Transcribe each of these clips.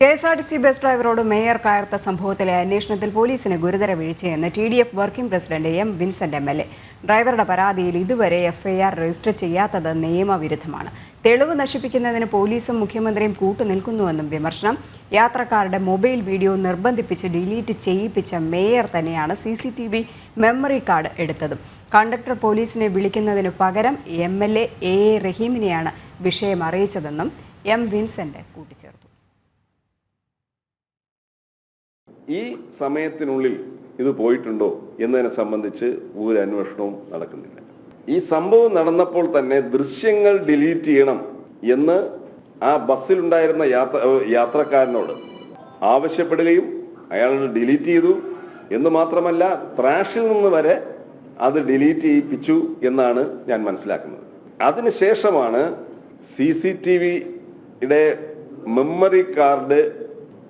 K S R T C bus ഡ്രൈവറോട് mayor കയർത്ത സംഭവത്തിലെ അന്വേഷണത്തിൽ പോലീസിന് ഗുരുതര വീഴ്ചയെന്ന് T D F working president M Vincent M L A. ഡ്രൈവറുടെ പരാതിയിൽ ഇതുവരെ എഫ്ഐആർ രജിസ്റ്റർ ചെയ്യാത്തത് നിയമവിരുദ്ധമാണ്. തെളിവ് നശിപ്പിക്കുന്നതിന് പോലീസും മുഖ്യമന്ത്രിയും കൂട്ടുനിൽക്കുന്നുവെന്നും വിമർശനം. യാത്രക്കാരുടെ മൊബൈൽ വീഡിയോ നിർബന്ധിപ്പിച്ച് ഡിലീറ്റ് ചെയ്യിപ്പിച്ച മേയർ തന്നെയാണ് C C T V memory card എടുത്തതും. Conductor പോലീസിനെ വിളിക്കുന്നതിനു പകരം എം എൽ എ എ റഹീമിനെയാണ് വിഷയം അറിയിച്ചതെന്നും എം വിൻസെന്റ് കൂട്ടിച്ചേർത്തു. ഈ സമയത്തിനുള്ളിൽ ഇത് പോയിട്ടുണ്ടോ എന്നതിനെ സംബന്ധിച്ച് ഒരു അന്വേഷണവും നടക്കുന്നില്ല. ഈ സംഭവം നടന്നപ്പോൾ തന്നെ ദൃശ്യങ്ങൾ ഡിലീറ്റ് ചെയ്യണം എന്ന് ആ ബസ്സിലുണ്ടായിരുന്ന യാത്ര യാത്രക്കാരനോട് ആവശ്യപ്പെടുകയും അയാൾ ഡിലീറ്റ് ചെയ്തു എന്ന് മാത്രമല്ല ത്രാഷിൽ നിന്ന് വരെ അത് ഡിലീറ്റ് ചെയ്യിപ്പിച്ചു എന്നാണ് ഞാൻ മനസ്സിലാക്കുന്നത്. അതിനുശേഷമാണ് സി സി ടി വിയുടെ മെമ്മറി കാർഡ്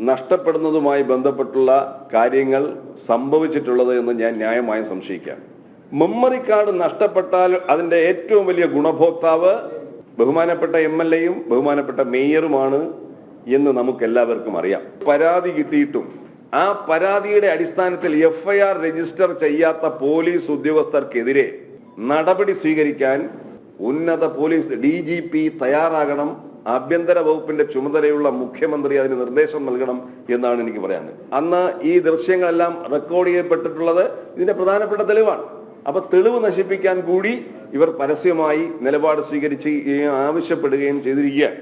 നഷ്ടപ്പെടുന്നതുമായി ബന്ധപ്പെട്ടുള്ള കാര്യങ്ങൾ സംഭവിച്ചിട്ടുള്ളത് എന്ന് ഞാൻ ന്യായമായും സംശയിക്കാം. മെമ്മറി കാർഡ് നഷ്ടപ്പെട്ടാൽ അതിന്റെ ഏറ്റവും വലിയ ഗുണഭോക്താവ് ബഹുമാനപ്പെട്ട എം എൽ എയും ബഹുമാനപ്പെട്ട മേയറുമാണ് എന്ന് നമുക്ക് എല്ലാവർക്കും അറിയാം. പരാതി കിട്ടിയിട്ടും ആ പരാതിയുടെ അടിസ്ഥാനത്തിൽ എഫ്ഐആർ രജിസ്റ്റർ ചെയ്യാത്ത പോലീസ് ഉദ്യോഗസ്ഥർക്കെതിരെ നടപടി സ്വീകരിക്കാൻ ഉന്നത പോലീസ് ഡി തയ്യാറാകണം ആഭ്യന്തര വകുപ്പിന്റെ ചുമതലയുള്ള മുഖ്യമന്ത്രി അതിന് നിർദ്ദേശം നൽകണം എന്നാണ് എനിക്ക് പറയാനുള്ളത്. അന്ന് ഈ ദൃശ്യങ്ങളെല്ലാം റെക്കോർഡ് ചെയ്യപ്പെട്ടിട്ടുള്ളത് ഇതിന്റെ പ്രധാനപ്പെട്ട തെളിവാണ്. അപ്പൊ തെളിവ് നശിപ്പിക്കാൻ കൂടി ഇവർ പരസ്യമായി നിലപാട് സ്വീകരിച്ച് ആവശ്യപ്പെടുകയും ചെയ്തിരിക്കുകയാണ്.